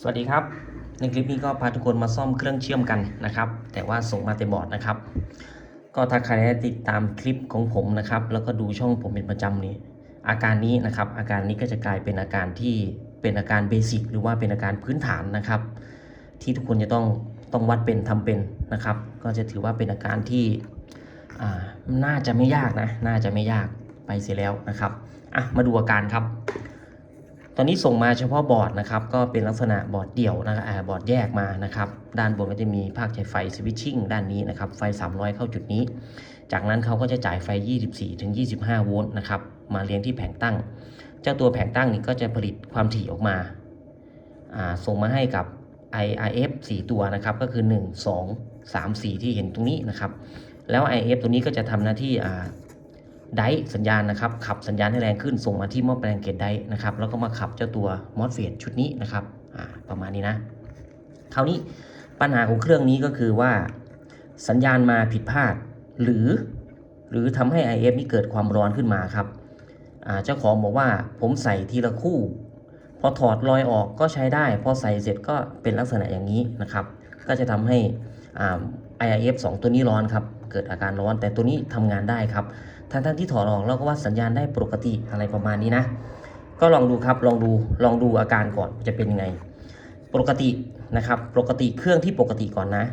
สวัสดีครับ ในคลิปนี้ก็พาทุกคนมาซ่อมเครื่องเชื่อมกันนะครับ แต่ว่าส่งมาแต่บอร์ดนะครับ ก็ถ้าใครได้ติดตามคลิปของผมนะครับ แล้วก็ดูช่องผมเป็นประจำนี้ อาการนี้นะครับ อาการนี้ก็จะกลายเป็นอาการที่เป็นอาการเบสิกหรือว่าเป็นอาการพื้นฐานนะครับ ที่ทุกคนจะต้องต้องวัดเป็นทำเป็นนะครับ ก็จะถือว่าเป็นอาการที่อ่าน่าจะไม่ยากนะ น่าจะไม่ยากไปเสียแล้วนะครับอะมาดูอาการครับ ตอนนี้ส่งมาเฉพาะบอร์ดนะครับ ก็เป็นลักษณะบอร์ดเดี่ยวนะครับบอร์ดแยกมานะครับ ด้านบนก็จะมีภาคจ่ายไฟสวิตชิ่งด้านนี้นะครับ ไฟ 300 เข้าจุดนี้ จากนั้นเขาก็จะจ่ายไฟ 24 ถึง 25 โวลต์นะครับ มาเลี้ยงที่แผงตั้ง เจ้าตัวแผงตั้งนี้ก็จะผลิตความถี่ออกมาาส่งมาให้กับ IRF 4 ตัวนะครับ ก็คือ 1 2 3 4 ที่เห็นตรงนี้นะครับ แล้ว IF ตัวนี้ก็จะทำหน้าที่ ไดสัญญาณนะครับขับสัญญาณให้แรงขึ้นส่งมาที่หม้อแปลงเกตไดนะครับแล้วก็มาขับเจ้าตัวมอสเฟตชุดนี้นะครับประมาณนี้นะคราวนี้ปัญหาของเครื่องนี้ก็คือว่า สัญญาณมาผิดพลาด หรือ หรือทำให้ IF นี้เกิดความร้อนขึ้นมาครับเจ้าของบอกว่าผมใส่ทีละคู่ พอถอดรอยออกก็ใช้ได้ พอใส่เสร็จก็เป็นลักษณะอย่างนี้นะครับ ก็จะทำให้อ่า IIF 2 ตัวนี้ร้อนครับ เกิดอาการร้อนแต่ตัวนี้ทำงานได้ครับ ทั้งทั้งที่ถอดออกเราก็วัดสัญญาณได้ปกติอะไรประมาณนี้นะ ก็ลองดูครับลองดูลองดูอาการก่อนจะเป็นยังไง ปกตินะครับปกติเครื่องที่ปกติก่อนนะ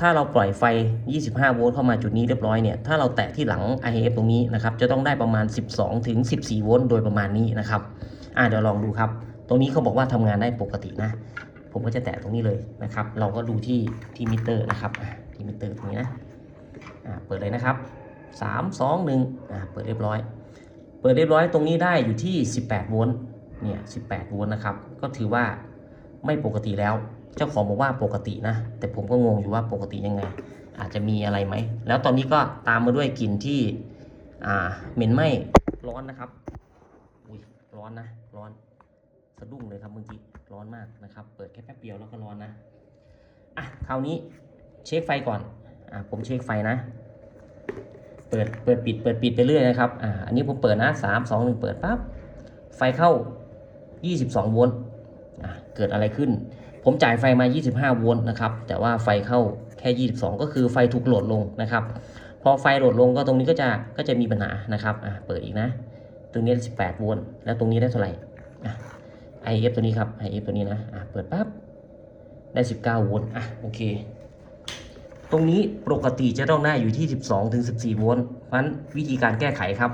ถ้าเราปล่อยไฟ 25 โวลต์เข้ามาจุดนี้เรียบร้อยเนี่ยถ้าเราแตะที่หลัง IF ตรงนี้นะครับจะต้องได้ประมาณ 12ถึง14 โวลต์โดยประมาณนี้นะครับอ่าเดี๋ยวลองดูครับ ตรงนี้เขาบอกว่าทำงานได้ปกตินะ ผมก็จะแตะตรงนี้เลยนะครับ เราก็ดูที่ที่มิเตอร์นะครับที่มิเตอร์ตรงนี้นะอ่าเปิดเลยนะครับ สามสองหนึ่งอ่าเปิดเรียบร้อย เปิดเรียบร้อยตรงนี้ได้อยู่ที่ 18 โวลต์ เนี่ย 18 โวลต์นะครับ ก็ถือว่าไม่ปกติแล้ว เจ้าของบอกว่าปกตินะ แต่ผมก็งงอยู่ว่าปกติยังไง อาจจะมีอะไรไหม แล้วตอนนี้ก็ตามมาด้วยกลิ่นที่ อ่า เหม็นไหม้ร้อนนะครับ อุ้ย ร้อนนะ ร้อน สะดุ้งเลยครับเมื่อกี้ ร้อนมากนะครับ เปิดแค่แป๊บเดียวแล้วก็ร้อนนะ อะ คราวนี้เช็คไฟก่อน อ่าผมเช็คไฟนะ เปิดเปิดปิดเปิดปิดไปเรื่อยนะครับอ่าอันนี้ผมเปิดนะสามสองหนึ่งเปิดปั๊บไฟเข้า 22 โวลต์อ่าเกิดอะไรขึ้น ผมจ่ายไฟมา 25 โวลต์นะครับแต่ว่าไฟเข้าแค่ 22 ก็คือไฟถูกโหลดลงนะครับพอไฟโหลดลงก็ตรงนี้ก็จะก็จะมีปัญหานะครับอ่าเปิดอีกนะ ตรงนี้ได้18 โวลต์แล้วตรงนี้ได้เท่าไหร่อะ IF ตัวนี้ครับ IF ตัวนี้นะอ่าเปิดปั๊บได้ 19 โวลต์อะโอเค ตรงนี้ปกติจะต้องได้อยู่ที่ 12ถึง14 โวลต์เพราะฉะนั้นวิธีการแก้ไขครับ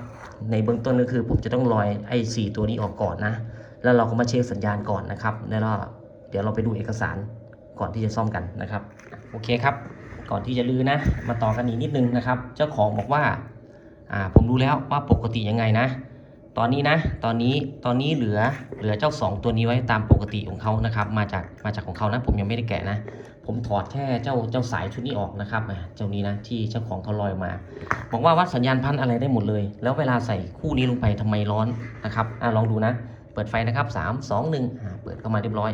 ในเบื้องต้นก็คือผมจะต้องลอยไอ้4ตัวนี้ออกก่อนนะ แล้วเราก็มาเช็คสัญญาณก่อนนะครับ แล้วเดี๋ยวเราไปดูเอกสารก่อนที่จะซ่อมกันนะครับ โอเคครับ ก่อนที่จะลือนะ มาต่อกันอีกนิดนึงนะครับ เจ้าของบอกว่า อ่า ผมรู้แล้วว่าปกติยังไงนะ ตอนนี้นะ ตอนนี้ ตอนนี้เหลือ เหลือเจ้า 2 ตัวนี้ไว้ตามปกติของเขานะครับ มาจาก มาจากของเขานะ ผมยังไม่ได้แกะนะ ผมถอดแค่เจ้าเจ้าสายชุดนี้ออกนะครับเจ้านี้นะที่เจ้าของเขาลอยมาบอกว่าวัดสัญญาณพันอะไรได้หมดเลย แล้วเวลาใส่คู่นี้ลงไปทำไมร้อนนะครับอลองดูนะ เปิดไฟนะครับ 3 2 1อ่าเปิดเข้ามาเรียบร้อย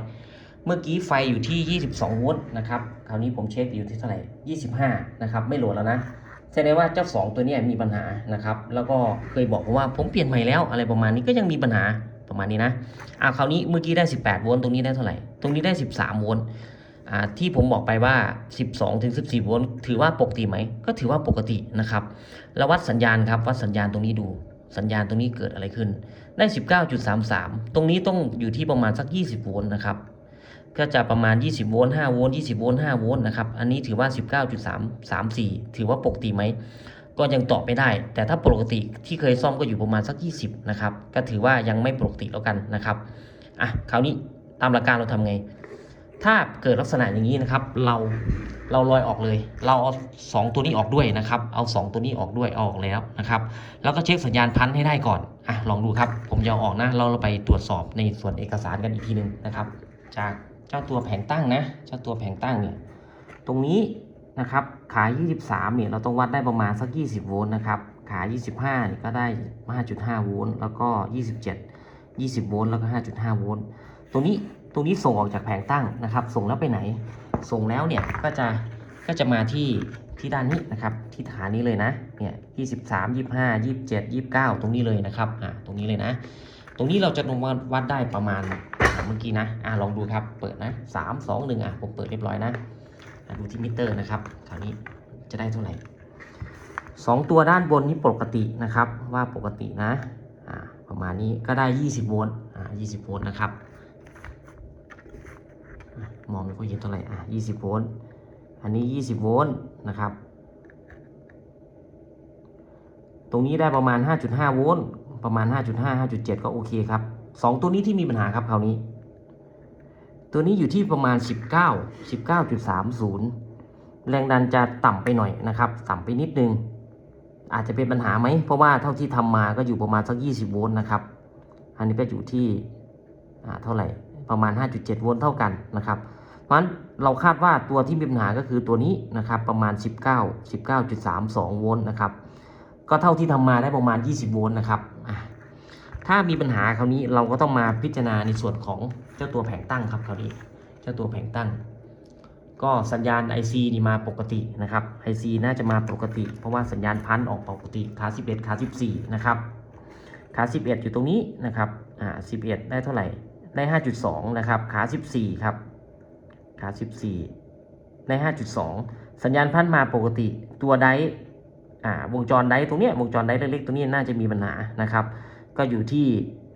เมื่อกี้ไฟอยู่ที่ 22 โวลต์นะครับคราวนี้ผมเช็คอยู่ที่เท่าไหร่ 25 นะครับ ไม่โหลดแล้วนะแสดงว่าเจ้า 2 ตัวนี้มีปัญหานะครับ แล้วก็เคยบอกว่าผมเปลี่ยนใหม่แล้วอะไรประมาณนี้ก็ยังมีปัญหาประมาณนี้นะอ่าคราวนี้เมื่อกี้ได้ 18 โวลต์ตรงนี้ได้เท่าไหร่ ตรงนี้ได้ 13 โวลต์ ที่ผมบอกไปว่า 12ถึง14 โวลต์ถือว่าปกติไหม ก็ถือว่าปกตินะครับ แล้ววัดสัญญาณครับ วัดสัญญาณตรงนี้ดู สัญญาณตรงนี้เกิดอะไรขึ้น ได้ 19.33 ตรงนี้ต้องอยู่ที่ประมาณสัก 20 โวลต์นะครับ ก็จะประมาณ 20 โวลต์ 5 โวลต์ 20 โวลต์ 5 โวลต์นะครับ อันนี้ถือว่า 19.334 ถือว่าปกติไหม ก็ยังตอบไม่ได้ แต่ถ้าปกติที่เคยซ่อมก็อยู่ประมาณสัก 20 นะครับ ก็ถือว่ายังไม่ปกติแล้วกันนะครับ อะ คราวนี้ตามหลักการเราทำไง ถ้าเกิดลักษณะอย่างนี้นะครับ เราเราลอยออกเลย เราเอาสองตัวนี้ออกด้วยนะครับ เอาสองตัวนี้ออกด้วยเอาออกแล้วนะครับ แล้วก็เช็คสัญญาณพันธุ์ให้ได้ก่อนอะลองดูครับ ผมจะอออกนะ เราเราไปตรวจสอบในส่วนเอกสารกันอีกทีหนึ่งนะครับ จากเจ้าตัวแผงตั้งนะ เจ้าตัวแผงตั้งเนี่ยตรงนี้นะครับขา23เนี่ยเราต้องวัดได้ประมาณสัก 20 โวลต์นะครับขา25เนี่ยก็ได้ 5.5 โวลต์แล้วก็ 27 20 โวลต์แล้วก็ 5.5 โวลต์ตรงนี้ ตรงนี้ส่งออกจากแผงตั้งนะครับ ส่งแล้วไปไหน ส่งแล้วเนี่ยก็จะก็จะมาที่ที่ด้านนี้นะครับ ที่ฐานนี้เลยนะ เนี่ย23 25 27 29ตรงนี้เลยนะครับ อ่า ตรงนี้เลยนะ ตรงนี้เราจะลงมาวัดได้ประมาณเมื่อกี้นะ อ่าลองดูครับ เปิดนะสามสองหนึ่งอะ ผมเปิดเรียบร้อยนะ อะดูที่มิเตอร์นะครับ คราวนี้จะได้เท่าไหร่สองตัวด้านบนนี้ปกตินะครับ ว่าปกตินะ อ่า ประมาณนี้ก็ได้20โวลต์ อ่า20โวลต์นะครับ มองไม่ค่อยเห็นเท่าไหร่อะ20 โวลต์ อันนี้ 20 โวลต์นะครับ ตรงนี้ได้ประมาณ 5.5 โวลต์ ประมาณ 5.5 5.7 ก็โอเคครับ 2 ตัวนี้ที่มีปัญหาครับคราวนี้ ตัวนี้อยู่ที่ประมาณ 19 19.30 แรงดันจะต่ำไปหน่อยนะครับ ต่ำไปนิดนึง อาจจะเป็นปัญหาไหม เพราะว่าเท่าที่ทำมาก็อยู่ประมาณสัก 20 โวลต์นะครับ อันนี้ก็อยู่ที่อ่าเท่าไหร่ประมาณ 5.7 โวลต์เท่ากันนะครับ ราะฉะนั้นเราคาดว่าตัวที่มีปัญหาก็คือตัวนี้นะครับประมาณ 19 19.32 โวลต์นะครับก็เท่าที่ทำมาได้ประมาณ 20 โวลต์นะครับถ้ามีปัญหาคราวนี้เราก็ต้องมาพิจารณาในส่วนของเจ้าตัวแผงตั้งครับคราวนี้เจ้าตัวแผงตั้ง ก็สัญญาณ IC นี่มาปกตินะครับ IC น่าจะมาปกติ เพราะว่าสัญญาณพันออกปกติขา11ขา14นะครับขา11 อยู่ตรงนี้นะครับอ่า11 ได้เท่าไหร่ได้ 5.2 นะครับขา 14 ครับ ขา14ได้5.2 สัญญาณพันมาปกติตัวไดร์อ่าวงจรไดร์ตรงเนี้ยวงจรไดร์เล็กๆตัวนี้น่าจะมีปัญหานะครับ ก็อยู่ที่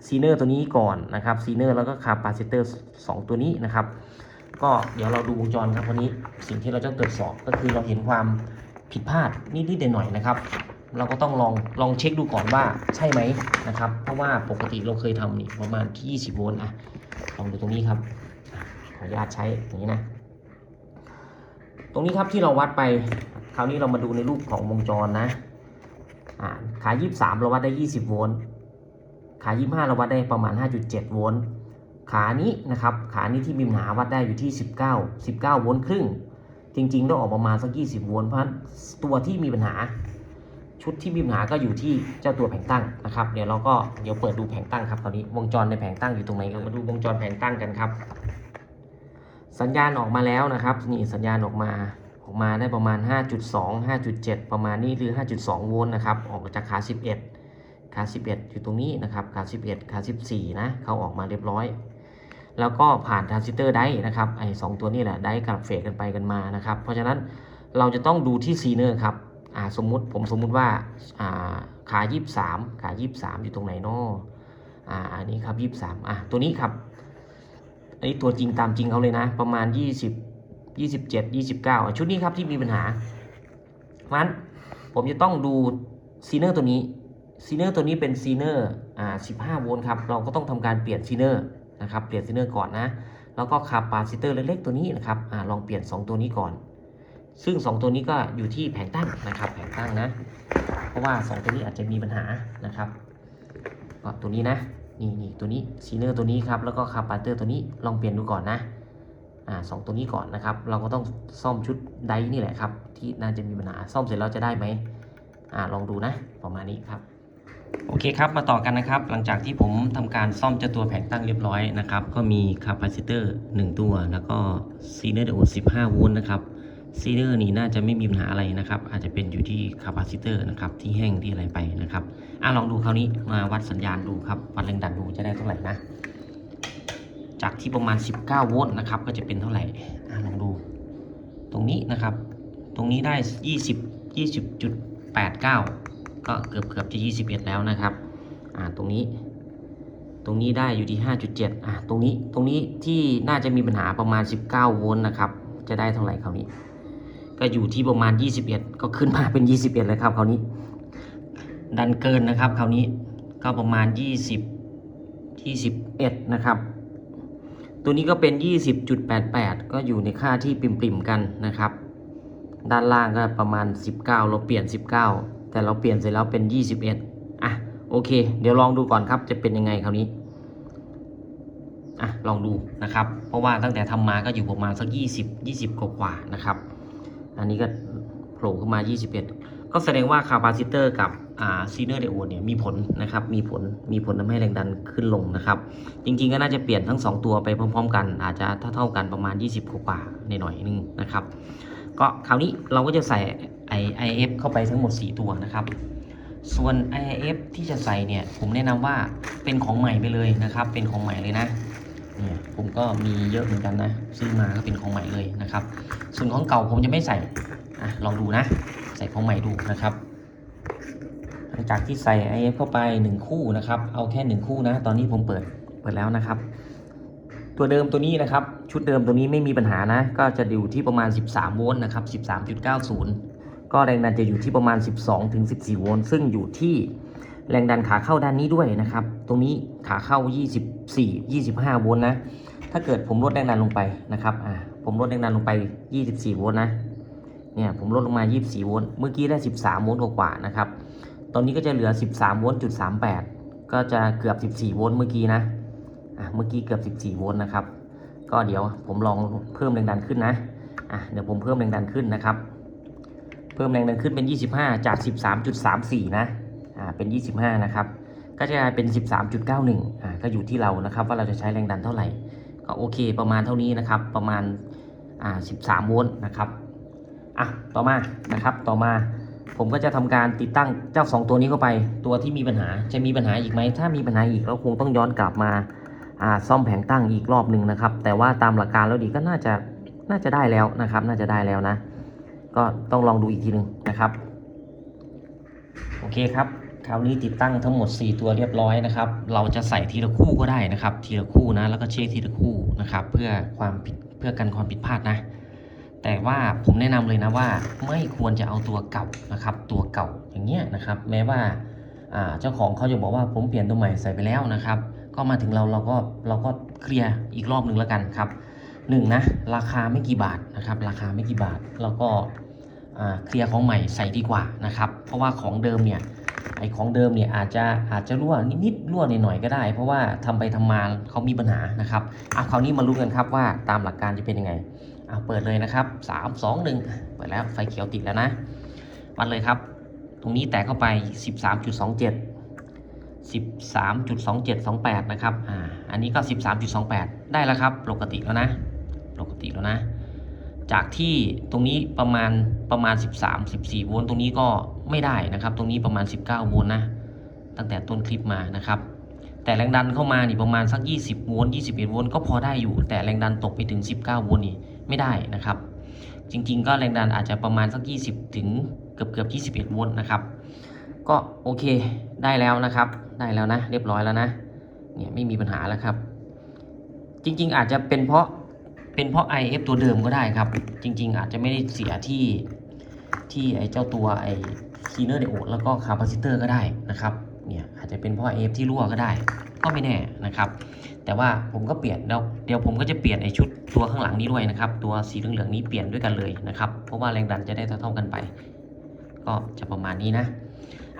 ซีเนอร์ตัวนี้ก่อนนะครับซีเนอร์แล้วก็คาปาซิเตอร์สองตัวนี้นะครับ ก็เดี๋ยวเราดูวงจรครับวันนี้สิ่งที่เราจะตรวจสอบก็คือเราเห็นความผิดพลาดนิดๆหน่อยๆนะครับ เราก็ต้องลองลองเช็คดูก่อนว่าใช่ไหมนะครับ เพราะว่าปกติเราเคยทำนี่ประมาณที่ 20 โวลต์อะลองดูตรงนี้ครับ ขออนุญาตใช้อย่างนี้นะ ตรงนี้ครับที่เราวัดไป คราวนี้เรามาดูในรูปของวงจรนะอ่าขา23เราวัดได้ 20 โวลต์ ขา25เราวัดได้ประมาณ 5.7 โวลต์ ขานี้นะครับ ขานี้ที่มีปัญหาวัดได้อยู่ที่ 19 19 โวลต์ครึ่ง จริงๆต้องออกประมาณสัก 20 โวลต์เพราะตัวที่มีปัญหา ชุดที่มีปัญหาก็อยู่ที่เจ้าตัวแผงตั้งนะครับ เดี๋ยวเราก็เดี๋ยวเปิดดูแผงตั้งครับตอนนี้ วงจรในแผงตั้งอยู่ตรงไหนกันมาดูวงจรแผงตั้งกันครับ สัญญาณออกมาแล้วนะครับนี่สัญญาณออกมาออกมาได้ประมาณ 5.2 5.7 ประมาณนี้หรือ 5.2 โวลต์นะครับออกมาจากขา 11 ขา 11 อยู่ตรงนี้นะครับขา 11 ขา 14 นะเขาออกมาเรียบร้อย แล้วก็ผ่านทรานซิสเตอร์ไดร์นะครับไอ้สองตัวนี้แหละไดร์กับเฟสกันไปกันมานะครับ เพราะฉะนั้นเราจะต้องดูที่ซีเนอร์ครับอ่าสมมุติผมสมมุติว่าอ่าขา 23 ขา 23 อยู่ตรงไหนเนาะอ่าอันนี้ครับ 23อะตัวนี้ครับ อันนี้ตัวจริงตามจริงเขาเลยนะ ประมาณ 20 27 29 ชุดนี้ครับที่มีปัญหาเพราะฉะนั้นผมจะต้องดูซีเนอร์ตัวนี้ซีเนอร์ตัวนี้เป็นซีเนอร์อ่า15 โวลต์ครับ เราก็ต้องทำการเปลี่ยนซีเนอร์นะครับ เปลี่ยนซีเนอร์ก่อนนะ แล้วก็คาปาซิเตอร์เล็กๆตัวนี้นะครับอ่าลองเปลี่ยน 2 ตัวนี้ก่อน ซึ่ง 2 ตัวนี้ก็อยู่ที่แผงตั้งนะครับ แผงตั้งนะ เพราะว่า 2 ตัวนี้อาจจะมีปัญหานะครับก็ตัวนี้นะ นี่นี่ตัวนี้ซีเนอร์ตัวนี้ครับแล้วก็คาปาเตอร์ตัวนี้ลองเปลี่ยนดูก่อนนะอ่าสองตัวนี้ก่อนนะครับ เราก็ต้องซ่อมชุดไดนี่แหละครับ ที่น่าจะมีปัญหาซ่อมเสร็จแล้วจะได้ไหมอ่าลองดูนะประมาณนี้ครับโอเคครับมาต่อกันนะครับ หลังจากที่ผมทำการซ่อมเจ้าตัวแผงตั้งเรียบร้อยนะครับ ก็มีคาปาซิเตอร์1ตัว แล้วก็ซีเนอร์ดโอ15โวลต์นะครับ ซีเนอร์นี่น่าจะไม่มีปัญหาอะไรนะครับ อาจจะเป็นอยู่ที่คาปาซิเตอร์นะครับ ที่แห้งที่อะไรไปนะครับอะลองดูคราวนี้มาวัดสัญญาณดูครับ วัดแรงดันดูจะได้เท่าไหร่นะ จากที่ประมาณ 19 โวลต์นะครับ ก็จะเป็นเท่าไหร่อะลองดู ตรงนี้นะครับ ตรงนี้ได้ 20 20.89 ก็เกือบเกือบจะ 21 แล้วนะครับอ่าตรงนี้ ตรงนี้ได้อยู่ที่ 5.7อะตรงนี้ตรงนี้ที่น่าจะมีปัญหาประมาณ 19 โวลต์นะครับ จะได้เท่าไหร่คราวนี้ ก็อยู่ที่ประมาณ 21 ก็ขึ้นมาเป็น 21 เลยครับคราวนี้ ดันเกินนะครับคราวนี้ก็ประมาณ 20 21 นะครับ ตัวนี้ก็เป็น 20.88 ก็อยู่ในค่าที่ปริมๆกันนะครับ ด้านล่างก็ประมาณ 19 เราเปลี่ยน 19 แต่เราเปลี่ยนเสร็จแล้วเป็น 21 อะโอเค เดี๋ยวลองดูก่อนครับจะเป็นยังไงคราวนี้อะลองดูนะครับ เพราะว่าตั้งแต่ทำมาก็อยู่ประมาณสัก 20 20กว่าๆนะครับ อันนี้ก็โผล่ขึ้นมา 21 ก็แสดงว่าคาปาซิเตอร์กับซีเนอร์เดโอเนี่ยมีผลนะครับ มีผล มีผลทำให้แรงดันขึ้นลงนะครับ จริงๆ ก็น่าจะเปลี่ยนทั้ง 2 ตัวไปพร้อม ๆ กัน อาจจะเท่าๆกันประมาณ 20 กว่าๆในหน่อยนึงนะครับ ก็คราวนี้เราก็จะใส่ไอไอเอฟเข้าไปทั้งหมด 4 ตัวนะครับ ส่วน IIF ที่จะใส่เนี่ย ผมแนะนำว่าเป็นของใหม่ไปเลยนะครับ เป็นของใหม่เลยนะ ผมก็มีเยอะเหมือนกันนะ ซื้อมาก็เป็นของใหม่เลยนะครับ ส่วนของเก่าผมจะไม่ใส่อะลองดูนะ ใส่ของใหม่ดูนะครับ หลังจากที่ใส่ IF เข้าไป1คู่นะครับ เอาแค่1คู่นะ ตอนนี้ผมเปิดเปิดแล้วนะครับ ตัวเดิมตัวนี้นะครับ ชุดเดิมตัวนี้ไม่มีปัญหานะ ก็จะอยู่ที่ประมาณ 13 โวลต์นะครับ 13.90 ก็แรงดันจะอยู่ที่ประมาณ 12ถึง14 โวลต์ ซึ่งอยู่ที่ แรงดันขาเข้าด้านนี้ด้วยนะครับ ตรงนี้ขาเข้า 24 25 โวลต์นะ ถ้าเกิดผมลดแรงดันลงไปนะครับ อ่า ผมลดแรงดันลงไป 24 โวลต์นะ เนี่ยผมลดลงมา 24 โวลต์ เมื่อกี้ได้ 13 โวลต์กว่าๆนะครับ ตอนนี้ก็จะเหลือ 13 โวลต์จุด38 ก็จะเกือบ 14 โวลต์เมื่อกี้นะ อะเมื่อกี้เกือบ 14 โวลต์นะครับ ก็เดี๋ยวผมลองเพิ่มแรงดันขึ้นนะ อะเดี๋ยวผมเพิ่มแรงดันขึ้นนะครับ เพิ่มแรงดันขึ้นเป็น 25 จาก 13.34 นะ อ่าเป็น 25 นะครับ ก็จะกลายเป็น 13.91 อ่าก็อยู่ที่เรานะครับ ว่าเราจะใช้แรงดันเท่าไหร่ ก็โอเคประมาณเท่านี้นะครับ ประมาณอ่า13 โวลต์นะครับอะต่อมานะครับต่อมาผมก็จะทำการติดตั้งเจ้า 2 ตัวนี้เข้าไป ตัวที่มีปัญหาจะมีปัญหาอีกไหม ถ้ามีปัญหาอีกเราคงต้องย้อนกลับมาอ่าซ่อมแผงตั้งอีกรอบหนึ่งนะครับ แต่ว่าตามหลักการแล้วดีก็น่าจะน่าจะได้แล้วนะครับ น่าจะได้แล้วนะ ก็ต้องลองดูอีกทีหนึ่งนะครับ โอเคครับ คราวนี้ติดตั้งทั้งหมด 4 ตัวเรียบร้อยนะครับ เราจะใส่ทีละคู่ก็ได้นะครับ ทีละคู่นะ แล้วก็เช็คทีละคู่นะครับ เพื่อความผิดเพื่อกันความผิดพลาดนะ แต่ว่าผมแนะนำเลยนะว่า ไม่ควรจะเอาตัวเก่านะครับ ตัวเก่าอย่างเงี้ยนะครับ แม้ว่าเจ้าของเขาจะบอกว่าผมเปลี่ยนตัวใหม่ใส่ไปแล้วนะครับ ก็มาถึงเราเราก็เราก็เคลียร์อีกรอบหนึ่งแล้วกันครับหนึ่งนะราคาไม่กี่บาทนะครับ ราคาไม่กี่บาทแล้วก็เคลียร์ของใหม่ใส่ดีกว่านะครับ เพราะว่าของเดิมเนี่ย ไอของเดิมเนี่ยอาจจะอาจจะรั่วนิดๆรั่วหน่อยๆก็ได้ เพราะว่าทำไปทำมาเขามีปัญหานะครับอะคราวนี้มารู้นกันครับว่าตามหลักการจะเป็นยังไงเอาเปิดเลยนะครับ 3 2 1 เปิดแล้วไฟเขียวติดแล้วนะวัดเลยครับ ตรงนี้แตกเข้าไป 13.27 13.2728 นะครับ อ่า อันนี้ก็ 13.28 ได้แล้วครับ ปกติแล้วนะ ปกติแล้วนะ จากที่ตรงนี้ประมาณประมาณ 13 14 โวลต์ ตรงนี้ก็ ไม่ได้นะครับ ตรงนี้ประมาณ 19 โวลต์นะ ตั้งแต่ต้นคลิปมานะครับ แต่แรงดันเข้ามานี่ประมาณสัก 20 โวลต์ 21 โวลต์ก็พอได้อยู่ แต่แรงดันตกไปถึง 19 โวลต์นี่ไม่ได้นะครับ จริง ๆ ก็แรงดันอาจจะประมาณสัก 20 ถึงเกือบเกือบ21 โวลต์นะครับ ก็โอเคได้แล้วนะครับ ได้แล้วนะ เรียบร้อยแล้วนะ เนี่ยไม่มีปัญหาแล้วครับ จริง ๆ อาจจะเป็นเพราะเป็นเพราะ IF ตัวเดิมก็ได้ครับ จริง ๆ อาจจะไม่ได้เสียที่ที่ไอ้เจ้าตัวไอ้ ซีเนอร์เดโอดแล้วก็คาปาซิเตอร์ก็ได้นะครับเนี่ยอาจจะเป็นเพราะ IF ที่รั่วก็ได้ ก็ไม่แน่นะครับ แต่ว่าผมก็เปลี่ยนแล้วเดี๋ยวผมก็จะเปลี่ยนไอชุดตัวข้างหลังนี้ด้วยนะครับ ตัวสีเหลืองๆนี้เปลี่ยนด้วยกันเลยนะครับ เพราะว่าแรงดันจะได้เท่าๆกันไป ก็จะประมาณนี้นะ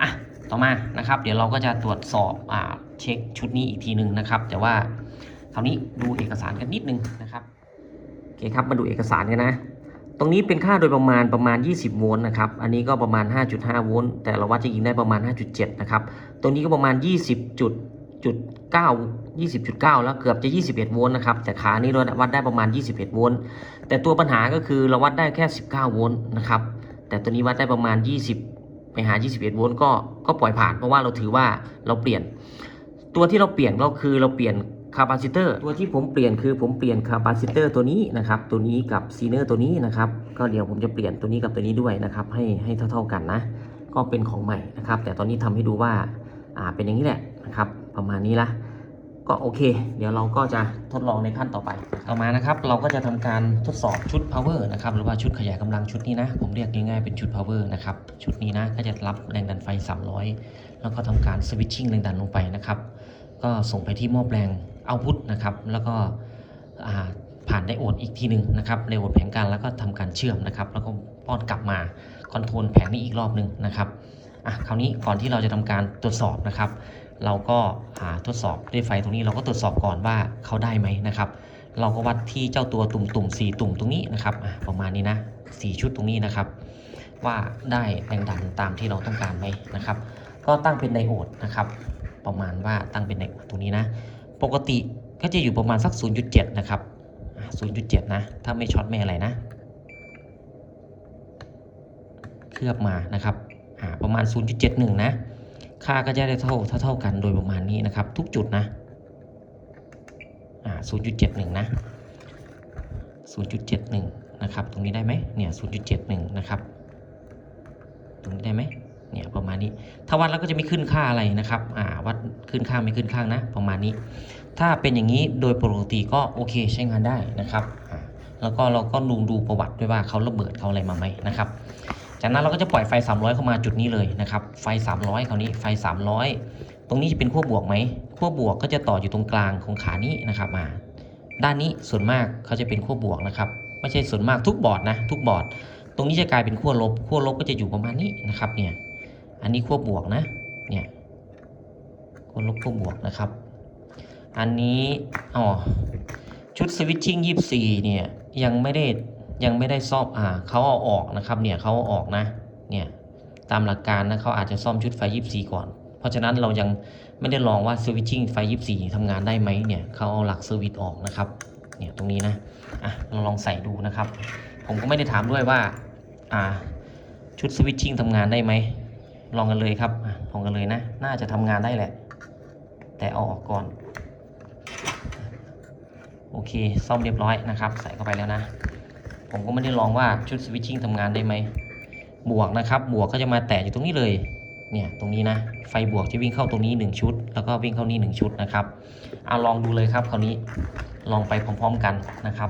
อะต่อมานะครับ เดี๋ยวเราก็จะตรวจสอบอ่าเช็คชุดนี้อีกทีหนึ่งนะครับ แต่ว่าคราวนี้ดูเอกสารกันนิดนึงนะครับโอเคครับมาดูเอกสารกันนะ ตรงนี้เป็นค่าโดยประมาณประมาณ 20 โวลต์นะครับ อันนี้ก็ประมาณ 5.5 โวลต์ แต่เราวัดจริงๆได้ประมาณ 5.7 นะครับ ตรงนี้ก็ประมาณ 20จุดจุด9 20.9 แล้วเกือบจะ 21 โวลต์นะครับ แต่ขานี้เราวัดได้ประมาณ 21 โวลต์ แต่ตัวปัญหาก็คือเราวัดได้แค่ 19 โวลต์นะครับ แต่ตัวนี้วัดได้ประมาณ 20 ไปหา 21 โวลต์ก็ ก็ปล่อยผ่าน เพราะว่าเราถือว่าเราเปลี่ยน ตัวที่เราเปลี่ยนก็คือเราเปลี่ยน คาปาซิเตอร์ตัวที่ผมเปลี่ยนคือผมเปลี่ยนคาปาซิเตอร์ตัวนี้นะครับตัวนี้กับซีเนอร์ตัวนี้นะครับก็เดี๋ยวผมจะเปลี่ยนตัวนี้กับตัวนี้ด้วยนะครับให้ให้เท่าๆกันนะก็เป็นของใหม่นะครับแต่ตอนนี้ทำให้ดูว่าอ่าเป็นอย่างนี้แหละนะครับประมาณนี้ละก็โอเค เดี๋ยวเราก็จะทดลองในขั้นต่อไปต่อมานะครับ เราก็จะทำการทดสอบชุด power นะครับหรือว่าชุดขยายกำลังชุดนี้นะ ผมเรียกง่ายๆเป็นชุด power นะครับชุดนี้นะก็จะรับแรงดันไฟ 300 แล้วก็ทำการ switching แรงดันลงไปนะครับ ก็ส่งไปที่หม้อแปลงเอาพุทนะครับ แล้วก็ผ่านไดโอดอีกทีหนึ่งนะครับไดโอดแผงกางแล้วก็ทำการเชื่อมนะครับ แล้วก็ป้อนกลับมาคอนโทรลแผงนี้อีกรอบหนึ่งนะครับอะคราวนี้ก่อนที่เราจะทำการตรวจสอบนะครับ เราก็อ่าทดสอบด้วยไฟตรงนี้เราก็ตรวจสอบก่อนว่าเขาได้ไหมนะครับ เราก็วัดที่เจ้าตัวตุ่มตุ่มๆสี่ตุ่มตรงนี้นะครับประมาณนี้นะสี่ชุดตรงนี้นะครับ ว่าได้แรงดันตามที่เราต้องการไหมนะครับ ก็ตั้งเป็นไดโอดนะครับ ประมาณว่าตั้งเป็นไดโอดตรงนี้นะ ปกติก็จะอยู่ประมาณสัก 0.7 นะครับ 0.7 นะ ถ้าไม่ช็อตไม่อะไรนะ เคลือบมานะครับ ประมาณ 0.71 นะ ค่าก็จะได้เท่าเท่าเท่ากันโดยประมาณนี้นะครับ ทุกจุดนะ 0.71 นะ 0.71 นะครับ ตรงนี้ได้ไหมเนี่ย 0.71 นะครับ ตรงนี้ได้ไหม เนี่ยประมาณนี้ถ้าวัดแล้วก็จะไม่ขึ้นค่าอะไรนะครับอ่าวัดขึ้นค่าไม่ขึ้นข้างนะ ประมาณนี้ ถ้าเป็นอย่างนี้โดยปกติก็โอเคใช้งานได้นะครับอ่าแล้วก็เราก็ดูดูประวัติด้วยว่าเขาระเบิดเขาอะไรมาไหมนะครับ จากนั้นเราก็จะปล่อยไฟ 300 เข้ามาจุดนี้เลยนะครับ ไฟ 300คราวนี้ไฟ 300 ตรงนี้จะเป็นขั้วบวกไหมขั้วบวกก็จะต่ออยู่ตรงกลางของขานี้นะครับมาด้านนี้ส่วนมากเขาจะเป็นขั้วบวกนะครับ ไม่ใช่ส่วนมากทุกบอร์ดนะทุกบอร์ด ตรงนี้จะกลายเป็นขั้วลบขั้วลบก็จะอยู่ประมาณนี้นะครับเนี่ย อันนี้ขั้วบวกนะ เนี่ยขั้วลบขั้วบวกนะครับ อันนี้ อ๋อ ชุดสวิตชิ่ง24เนี่ยยังไม่ได้ยังไม่ได้ซ่อม อ่าเขาเอาออกนะครับ เนี่ยเขาเอาออกนะ เนี่ยตามหลักการนะเขาอาจจะซ่อมชุดไฟ24ก่อน เพราะฉะนั้นเรายังไม่ได้ลองว่าสวิตชิ่งไฟ24ทำงานได้ไหมเนี่ยเขาเอาหลักเซอร์วิสออกนะครับ เนี่ยตรงนี้นะ อะเราลองใส่ดูนะครับ ผมก็ไม่ได้ถามด้วยว่า อ่าชุดสวิตชิ่งทำงานได้ไหม ลองกันเลยครับลองกันเลยนะ น่าจะทำงานได้แหละ แต่เอาออกก่อน โอเค ซ่อมเรียบร้อยนะครับ ใส่เข้าไปแล้วนะ ผมก็ไม่ได้ลองว่าชุดสวิตชิ่งทำงานได้ไหม บวกนะครับ บวกก็จะมาแตะอยู่ตรงนี้เลย เนี่ย ตรงนี้นะ ไฟบวกจะวิ่งเข้าตรงนี้ 1 ชุด แล้วก็วิ่งเข้านี่ 1 ชุดนะครับเอาลองดูเลยครับ คราวนี้ ลองไปพร้อมๆกันนะครับ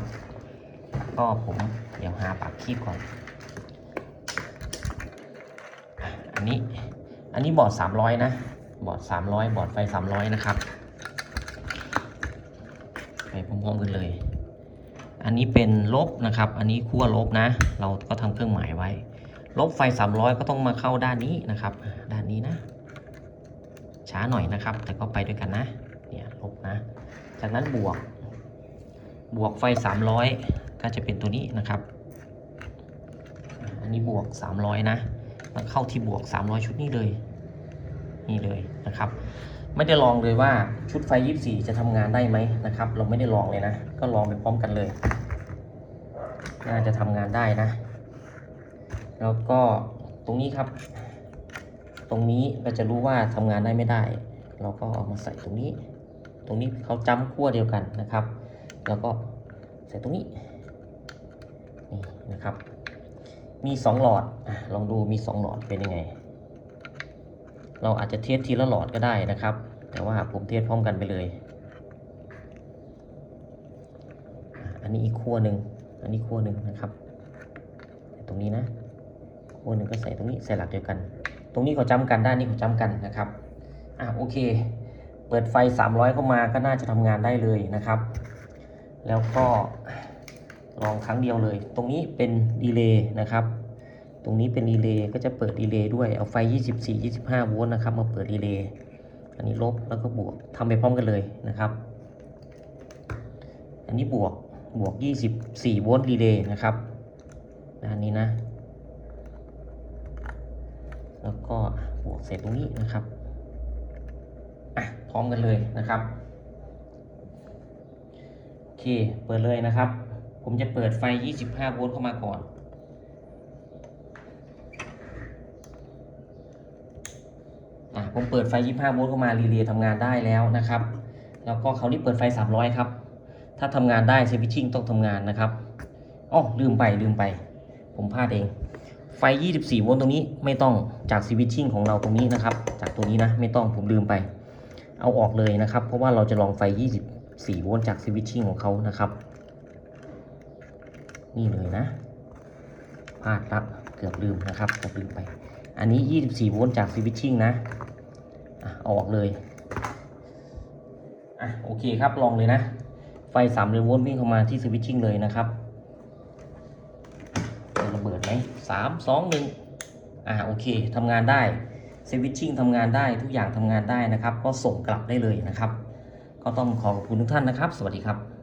ก็ผมเดี๋ยวหาปากคีบก่อน อันนี้ อันนี้บอร์ด300 นะ บอร์ด300 บอร์ดไฟ 300 นะครับ ไปพร้อมๆกันเลย อันนี้เป็นลบนะครับ อันนี้ขั้วลบนะ เราก็ทำเครื่องหมายไว้ ลบไฟ 300 ก็ต้องมาเข้าด้านนี้นะครับ ด้านนี้นะ ช้าหน่อยนะครับ แต่ก็ไปด้วยกันนะ เนี่ยลบนะ จากนั้นบวก บวกไฟ 300 ก็จะเป็นตัวนี้นะครับ อันนี้บวก 300 นะ เข้าที่บวก 300 ชุดนี้เลย นี่เลยนะครับ ไม่ได้ลองเลยว่าชุดไฟ 24 จะทำงานได้ไหมนะครับ เราไม่ได้ลองเลยนะ ก็ลองไปพร้อมกันเลย น่าจะทำงานได้นะ แล้วก็ตรงนี้ครับ ตรงนี้ก็จะรู้ว่าทำงานได้ไม่ได้ เราก็เอามาใส่ตรงนี้ ตรงนี้เขาจ้ำขั้วเดียวกันนะครับ แล้วก็ใส่ตรงนี้ นี่นะครับ มีสองหลอดอลองดูมีสองหลอดเป็นยังไง เราอาจจะเทสทีละหลอดก็ได้นะครับ แต่ว่าผมเทสพร้อมกันไปเลย อันนี้อีกขั้วหนึ่งอันนี้ขั้วหนึ่งนะครับตรงนี้นะขั้วหนึ่งก็ใส่ตรงนี้ใส่หลักเดียวกัน ตรงนี้เขาจำกันด้านนี้เขาจำกันนะครับอะโอเค เปิดไฟ 300 เข้ามาก็น่าจะทำงานได้เลยนะครับ แล้วก็ ลองครั้งเดียวเลย ตรงนี้เป็นดีเลย์นะครับ ตรงนี้เป็นดีเลย์ก็จะเปิดดีเลย์ด้วยเอาไฟ 24 25 โวลต์นะครับ มาเปิดดีเลย์อันนี้ลบแล้วก็บวกทำไปพร้อมกันเลยนะครับ อันนี้บวกบวก 24 โวลต์ดีเลย์นะครับด้านนี้นะ แล้วก็บวกเสร็จตรงนี้นะครับอะพร้อมกันเลยนะครับโอเคเปิดเลยนะครับ ผมจะเปิดไฟ 25 โวลต์เข้ามาก่อน อะ ผมเปิดไฟ 25 โวลต์เข้ามารีเลย์ทำงานได้แล้วนะครับ แล้วก็เขานี่เปิดไฟ 300 ครับ ถ้าทำงานได้สวิตชิ่งต้องทำงานนะครับอ๋อลืมไปลืมไป ผมพลาดเอง ไฟ 24 โวลต์ตรงนี้ไม่ต้องจากสวิตชิ่งของเราตรงนี้นะครับ จากตัวนี้นะไม่ต้องผมลืมไป เอาออกเลยนะครับ เพราะว่าเราจะลองไฟ 24 โวลต์จากสวิตชิ่งของเขานะครับ นี่เลยนะพลาดละเกือบลืมนะครับเกือบลืมไป อันนี้ 24 โวลต์จากสวิตชิ่งนะอะออกเลยอะโอเคครับลองเลยนะ ไฟ3โวลต์วิ่งเข้ามาที่สวิตชิ่งเลยนะครับจะระเบิดไหมสามสองหนึ่งอะโอเคทำงานได้สวิตชิ่งทำงานได้ทุกอย่างทำงานได้นะครับ ก็ส่งกลับได้เลยนะครับ ก็ต้องขอขอบคุณทุกท่านนะครับ สวัสดีครับ